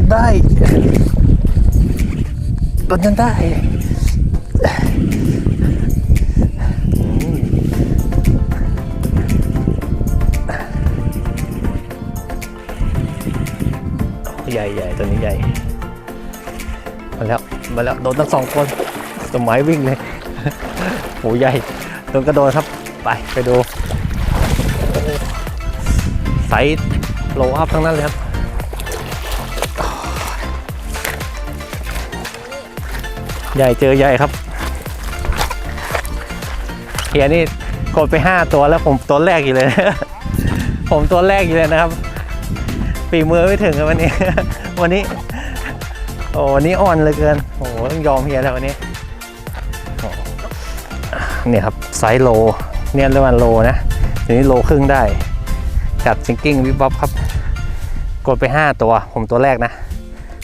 จนได้โดนจนได้ใหญ่ใหญ่ตัวนี้ใหญ่ มาแล้ว มาแล้ว โดนทั้งสองคนสมัยวิ่งเลยโหใหญ่โดนกระโดดครับ ไปไปดูโอ้โหไซส์โลอัพทั้งนั้นเลยครับ ใหญ่เจอใหญ่ครับเฮียนี่กดไป5ตัวแล้วผมตัวแรกอยู่เลย ผมตัวแรกอยู่เลยนะครับปีมือไม่ถึงวันนี้ วันนี้ โอ้วันนี้อ่อนเลยเกินโอ้ต้องยอมเฮียแล้ววันนี้เนี่ยครับไซส์โล เนี่ยเรียกว่าโลนะทีนี้โลครึ่งได้จัดซิงกิ้งวิบวับครับ กดไป 5 ตัวผมตัวแรกนะ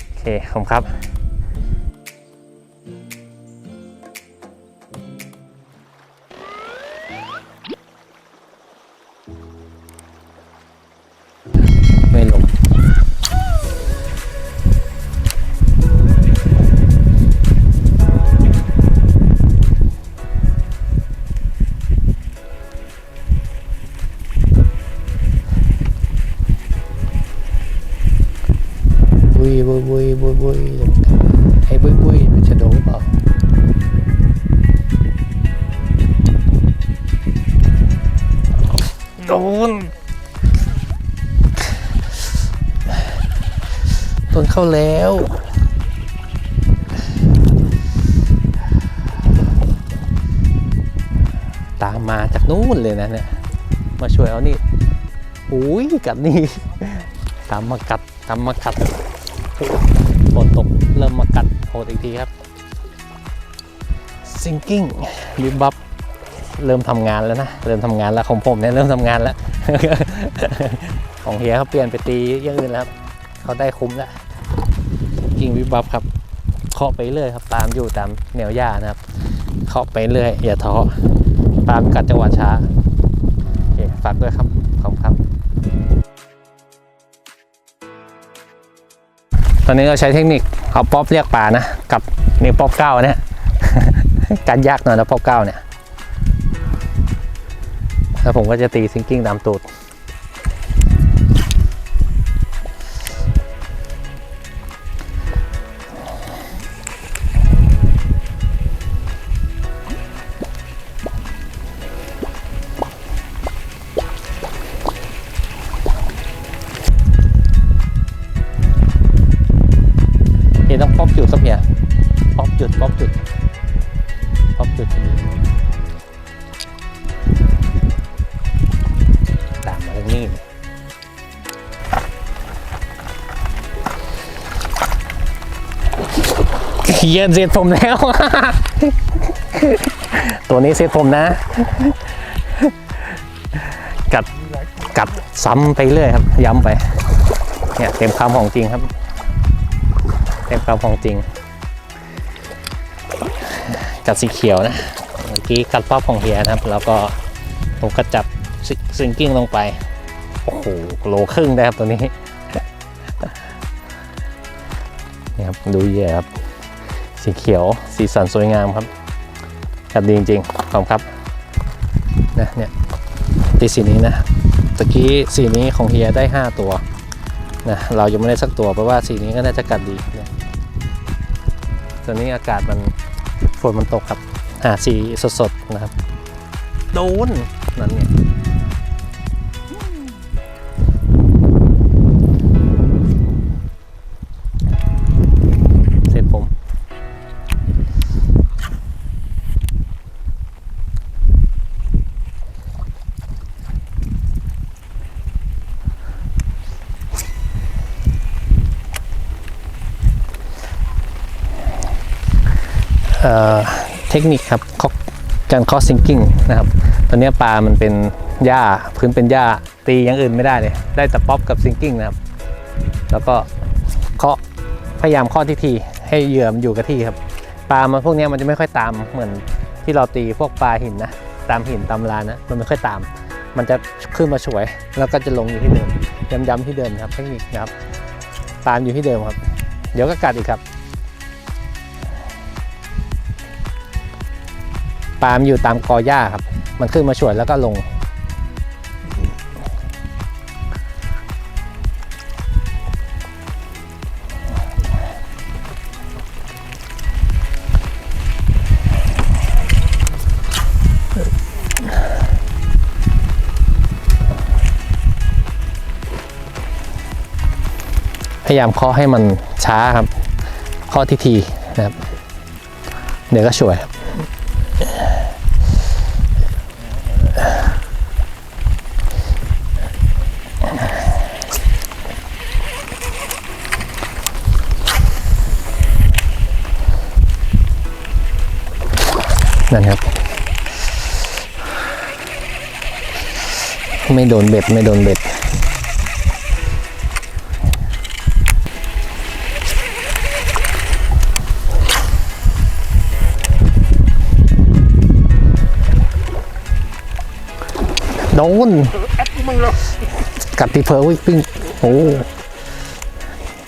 โอเค ผมครับ บุยบุยบุยบุยบุยไอ้บุยบุยมันจะโดนเปล่าโดนโดนเข้าแล้วตามมาจากนู้นเลยนะเนี่ยมาช่วยเอานี่อุ้ยกัดนี่ ตามมากัด ตามมากัด ฝนตกเริ่มมากัดโหดอีกทีครับซิงกิ้งบิบบับเริ่มทำงานแล้วนะ เริ่มทำงานแล้วของผมเนี่ยเริ่มทำงานแล้ว ของเฮียเขาเปลี่ยนไปตีอย่างอื่นแล้วครับเขาได้คุ้มแล้วกิ้งวิบบับครับเคาะไปเรื่อยครับตามอยู่ตามแนวหญ้านะครับเคาะไปเรื่อยอย่าท้อตามกัดจังหวะช้าโอเคฝากด้วยครับ ตอนนี้เราใช้เทคนิคเอาป๊อปเรียกปลานะ กับนี่ป๊อปเก้าเนี่ยการยากหน่อยนะป๊อปเก้าเนี่ย แล้วผมก็จะตีซิงกิ้งตามตูด จุดป๊อปจุดป๊อปจุดตามมาทางนี้เฮียเสร็จผมแล้ว ตัวนี้เสร็จผมนะ กัดกัดซ้ำไปเรื่อยครับ ย้ำไป เนี่ยเต็มคำของจริงครับ เต็มความของจริง กัดสีเขียวนะเมื่อกี้กัดป๊อปของเฮียนะครับ แล้วก็ผมก็จับซิงกิ้งลงไป โอ้โหโลครึ่งได้ครับตัวนี้นี่ครับดูเยื่อครับ สีเขียวสีสันสวยงามครับกัดดีจริงๆขอบคุณครับนะเนี่ยตีสีนี้นะตะกี้สีนี้ของเฮียได้ 5 ตัวนะเรายังไม่ได้สักตัวเพราะว่าสีนี้ก็น่าจะกัดดีนะตอนนี้อากาศมัน ฝนมันตกครับหาสีสดๆนะครับ โดนนั่นไง เเทคนิคครับการคอซิงกิ้งนะครับ ตอนนี้ปลามันเป็นหญ้าพื้นเป็นหญ้าตีอย่างอื่นไม่ได้เลย ได้แต่ป๊อปกับซิงกิ้งนะครับ แล้วก็เคาะพยายามเคาะที่ทีให้เหยื่อมันอยู่กับที่ครับ ปลามันพวกนี้มันจะไม่ค่อยตามเหมือนที่เราตีพวกปลาหินนะ ตามหินตามลานนะ มันไม่ค่อยตาม มันจะขึ้นมาฉวย แล้วก็จะลงอยู่ที่เดิมย้ำๆที่เดิมครับเทคนิคนะครับปามอยู่ที่เดิมครับ เดี๋ยวก็กัดอีกครับ ปามอยู่ตามกอหญ้าครับ มันขึ้นมาฉวยแล้วก็ลง พยายามเคาะให้มันช้าครับเคาะทีทีๆนะครับ เดี๋ยวก็ช่วยครับ นั่นครับ ไม่โดนเบ็ดไม่โดนเบ็ดโดนกัดที่เผลอวิ่งปิ้งโอ้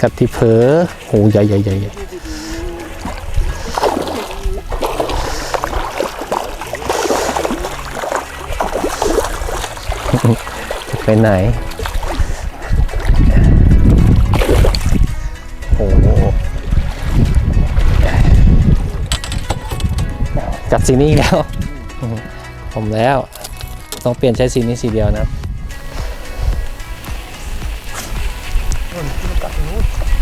กัดที่เผลอโอ้ใหญ่ใหญ่ใหญ่ จะไปไหน โอ้กัดสีนี้แล้ว ผมแล้ว ต้องเปลี่ยนใช้สีนี้สีเดียวนะครับขึ้น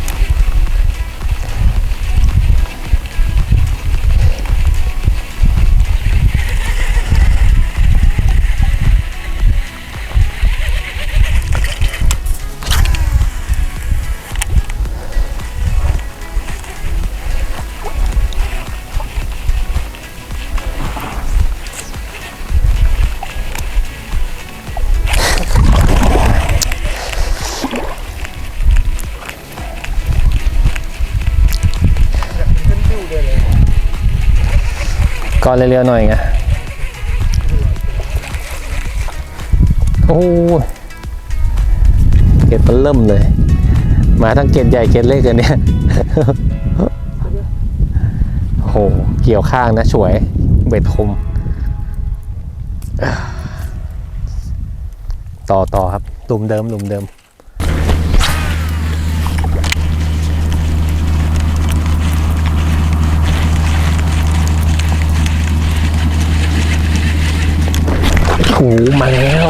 ก่อนเร็วๆหน่อยไงโอ้ยเกล็ดมันเริ่มเลย มาทั้งเกล็ดใหญ่เกล็ดเล็กกันเนี่ยโอ้โห เกี่ยวข้างนะสวย เบ็ดคม ต่อต่อครับหลุมเดิมหลุมเดิม ถู มาแล้ว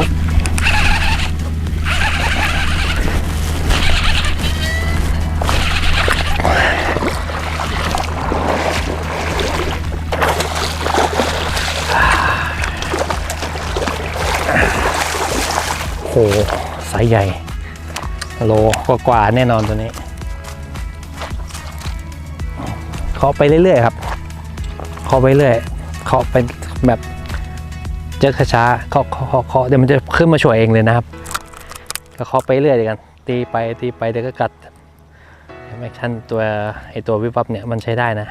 โหไซส์ใหญ่ โลกว่าแน่นอนตัวนี้เคาะไปเรื่อยๆครับเคาะไปเรื่อยเคาะเป็นแบบ จอช้าๆเคาะเคาะเคาะเคาเดี๋ยวมันจะขึ้นมาช่วยเองเลยนะครับ ก็เคาะไปเรื่อยกัน ตีไปตีไปเดี๋ยวก็กัดแอคชั่นตัวไอตัววิบวับเนี่ยมันใช้ได้นะ